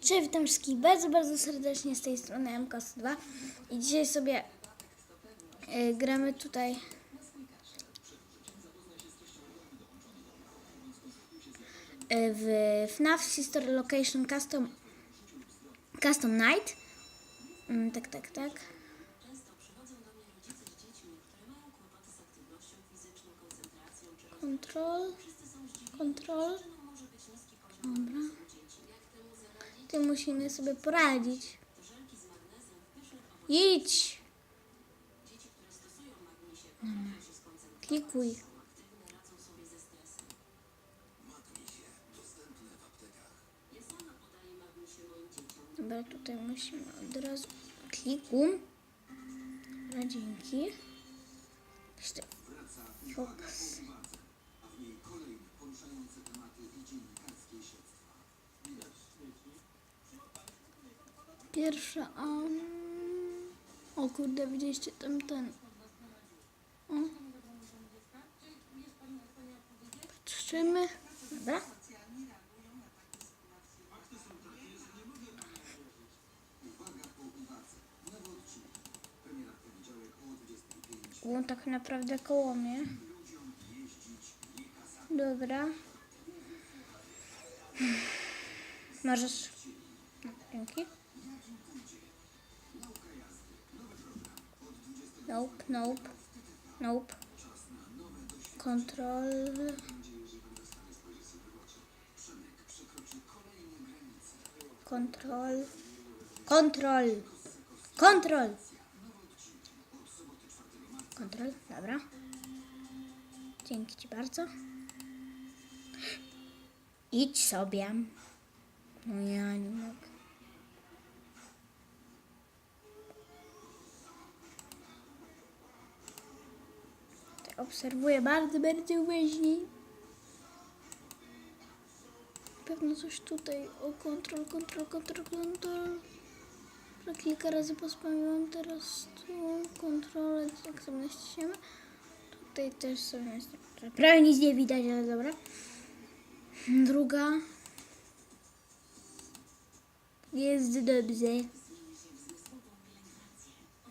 Cześć, witam wszystkich bardzo, bardzo serdecznie z tej strony MKS2 i dzisiaj sobie y, gramy tutaj. Y, w FNAF Sister Location Custom Custom Night. Mm, tak, tak, tak. Control Control Dobra tym musimy sobie poradzić. Idź! Klikuj. Dobra, tutaj musimy od razu kliku. Dobra, dzięki. Fox. Pierwsza, um... O kurde, widzieliście tam ten... O. Patrzymy. Dobra. On tak naprawdę koło mnie. Dobra. Możesz... No, Dzięki. Nope, nope, nope. Kontrol. Kontrol. Kontrol. Kontrol. Kontrol, dobra. Dzięki Ci bardzo. Idź sobie. No ja nie mogę. Obserwuję bardzo, bardzo uważnie. Pewno coś tutaj. O, kontrol, kontrol, kontrol, kontrol. Że kilka razy pospamiłam teraz tu kontrolę, jak sobie naściśniemy. Tutaj też sobie naściśniemy. Prawie nic nie widać, ale dobra. Druga. Jest dobrze.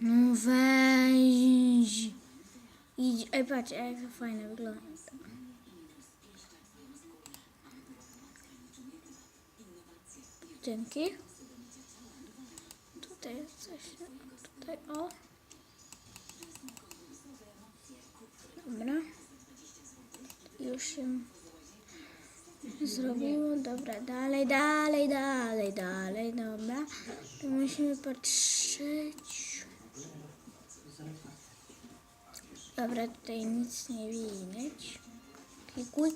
No weź. Ej patrz, jak to fajnie wygląda. Dzięki. Tutaj jest coś, tutaj o. Dobra. Już się zrobiło. Dobra, dalej, dalej, dalej, dalej, dobra. Tu musimy patrzeć. Dobra, tutaj nic nie widać. Klikuj.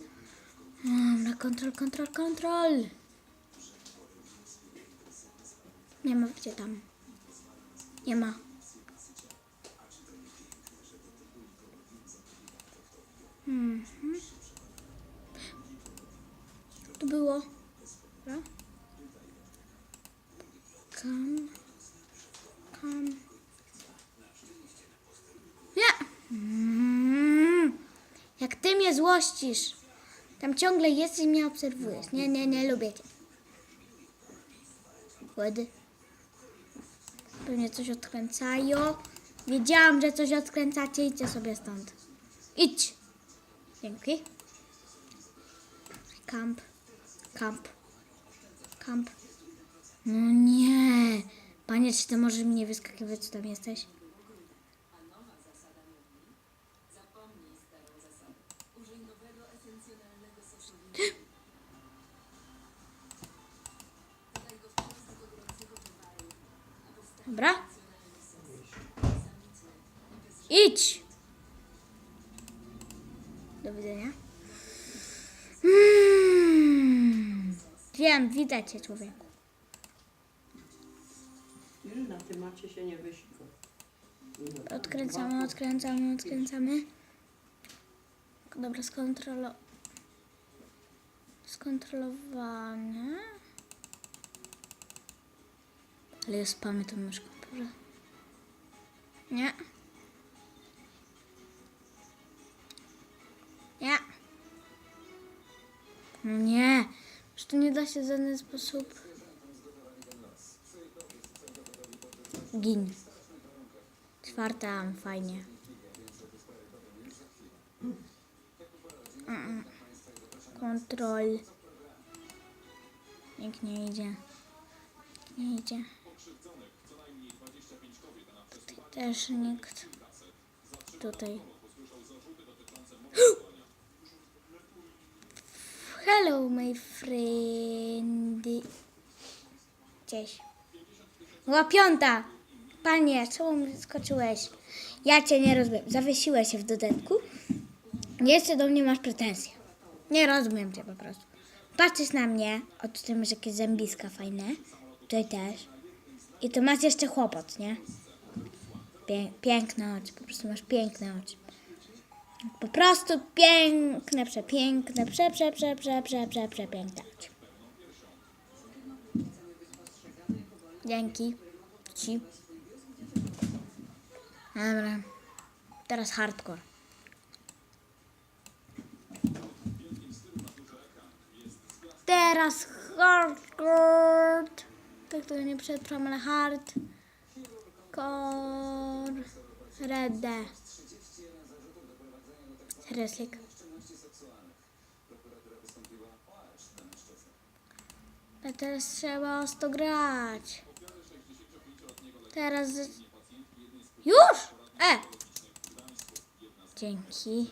Dobra, kontrol, kontrol, kontrol. Nie ma gdzie tam. Nie ma. Mhm. Tu było. Dobra. Kam. Kam. Nie. Mm. Jak ty mnie złościsz. Tam ciągle jesteś i mnie obserwujesz. Nie, nie, nie lubię cię. Łedy. Pewnie coś odkręcają. Wiedziałam, że coś odkręcacie. Idźcie sobie stąd. Idź. Dzięki. Kamp. Kamp. Kamp. No nie. Panie, czy ty możesz mi nie wyskakiwać, co tam jesteś? Dobra. Idź. Do widzenia. Mm. Wiem, widać cię, człowieku. Na temacie się nie wyśka. Odkręcamy, odkręcamy, odkręcamy. Dobra, skontrolo... Skontrolowane. Ale ja spamy tą myszką, Boże. Nie. Nie. Nie. Że to nie da się w żaden sposób Gin. Czwarta, fajnie. Mm. Kontrol. Nikt nie idzie. Nie idzie. Też nikt. Tutaj. Hello, my friendy. Cześć. Była piąta. Panie, czemu mi skoczyłeś? Ja cię nie rozumiem. Zawiesiłeś się w dodatku. Jeszcze do mnie masz pretensje. Nie rozumiem cię po prostu. Patrzysz na mnie. O, tutaj masz jakieś zębiska fajne. Tutaj też. I tu masz jeszcze chłopot, nie? Pię piękne oczy. Po prostu masz piękne oczy. Po prostu piękne, przepiękne, prze, prze, prze, prze, prze, prze, przepiękne oczy. Dzięki ci. Dobra. Teraz hardcore. Teraz hardcore. Tak to nie przetrwam, ale hard. Core. Red. Reslik. A teraz trzeba ostro grać. Teraz... z- Już! E! Dzięki.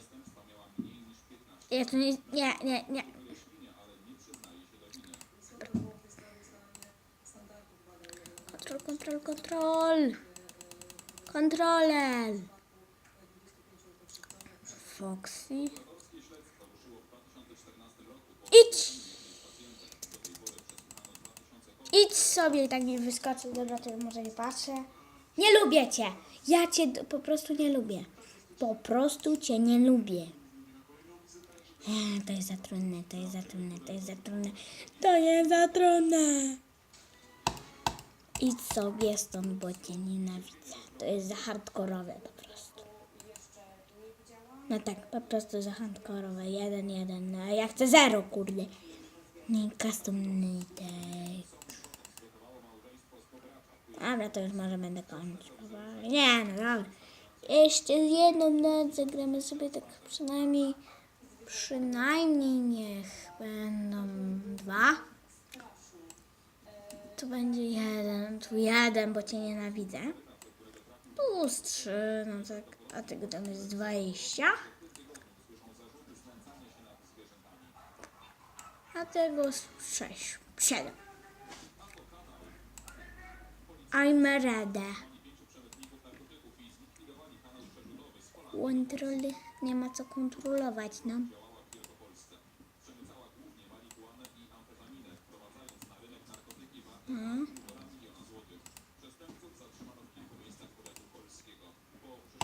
Ja nie... Nie, nie, nie. Kontrol, kontrol, kontrol. Kontroler. Foxy. Idź! Idź sobie i tak mi wyskoczył. Dobra, to może nie patrzę. Nie lubię cię. Ja cię po prostu nie lubię. Po prostu cię nie lubię. Eee, to jest za trudne, to jest za trudne, to jest za trudne. To jest za trudne. Idź sobie stąd, bo cię nienawidzę. To jest za hardkorowe po prostu. No tak, po prostu za hardkorowe. Jeden, jeden. No, ja chcę zero, kurde. Nie, custom nitek. Dobra, to już może będę powoli. Nie, no dobra. Jeszcze jedną noc zagramy sobie tak przynajmniej, przynajmniej niech będą dwa. Tu będzie jeden, tu jeden, bo cię nienawidzę. Plus trzy, no tak, a tego tam jest dwadzieścia. A tego jest sześć, siedem. I'm ready. Kontrol, nie ma co kontrolować, no.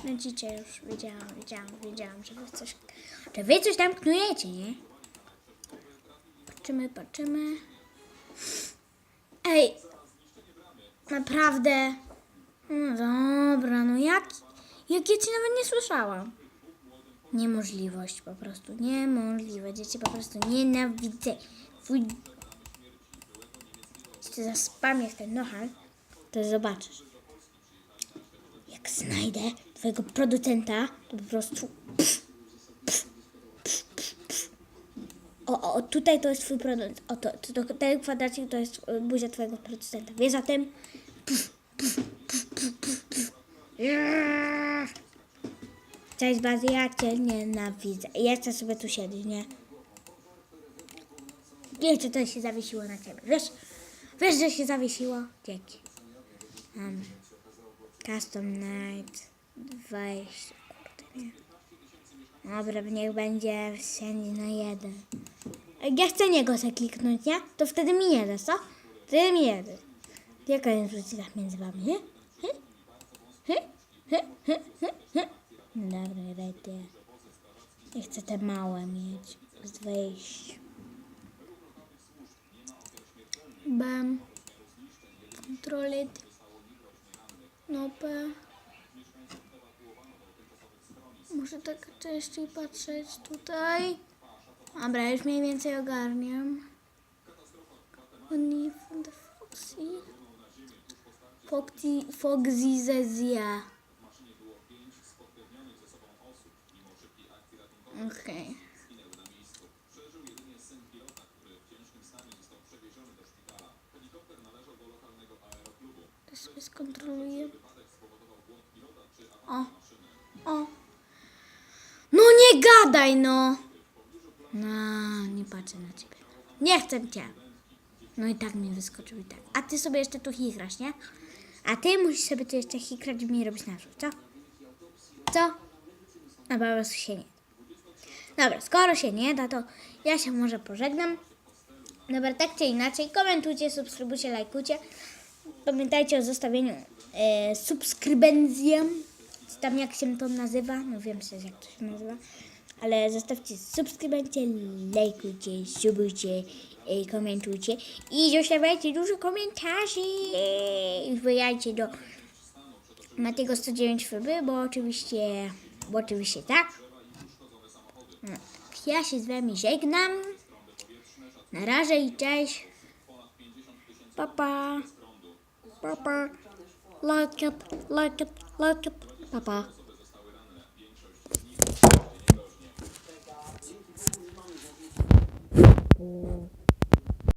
No. Widzicie już, wiedziałam, wiedziałam, wiedziałam, że wy coś, że wy coś tam knujecie, nie? Patrzymy, patrzymy. Ej, naprawdę. No dobra, no jak, jak ja cię nawet nie słyszałam. Niemożliwość po prostu, niemożliwe. Dzieci po prostu nienawidzę. Fuj. Jeśli zaspamię w ten nohal, to zobaczysz. Jak znajdę twojego producenta, to po prostu... O, o, tutaj to jest twój producent. O, to, to, to, ten kwadracik to jest y, buzia twojego producenta. Wiesz o tym? Cześć Bazy, ja cię nienawidzę. I Jeszcze sobie tu siedzieć, nie? Jeszcze to się zawiesiło na ciebie. Wiesz? Wiesz, że się zawiesiło? Dzięki. Um, custom night 20. Kurde, nie. Dobra, niech będzie wszędzie na jeden. Ja chcę niego sobie kliknąć, nie? To wtedy mi nie da, co? Wtedy mi nie da. Jaka jest różnica między wami, nie? Dobra, rety. Ja chcę te małe mieć. Z wejść. Bam. Kontrolit. Nope. Muszę tak częściej patrzeć tutaj. Dobra, już mniej więcej ogarniam. From the Foxy. Foxy- Foxizezja. Okej. To sobie skontroluję. O. O. Gadaj, no. No, nie patrzę na ciebie. Nie chcę cię. No i tak mi wyskoczył i tak. A ty sobie jeszcze tu chichrasz, nie? A ty musisz sobie tu jeszcze chikrać i mi robić na co? Co? A po prostu się nie da. Dobra, skoro się nie da, to ja się może pożegnam. Dobra, tak czy inaczej, komentujcie, subskrybujcie, lajkujcie. Pamiętajcie o zostawieniu e, subskrybencji. Tam jak się to nazywa? No wiem przecież jak to się nazywa. Ale zostawcie subskrybencję, lajkujcie, subujcie, e, komentujcie i zostawiajcie dużo komentarzy. I wbijajcie do Matiego 109 FB, bo oczywiście, bo oczywiście tak. No, Ja się z wami żegnam. Na razie i cześć. Pa, pa. Pa, pa. Like it, like it, like it. Pa, 오.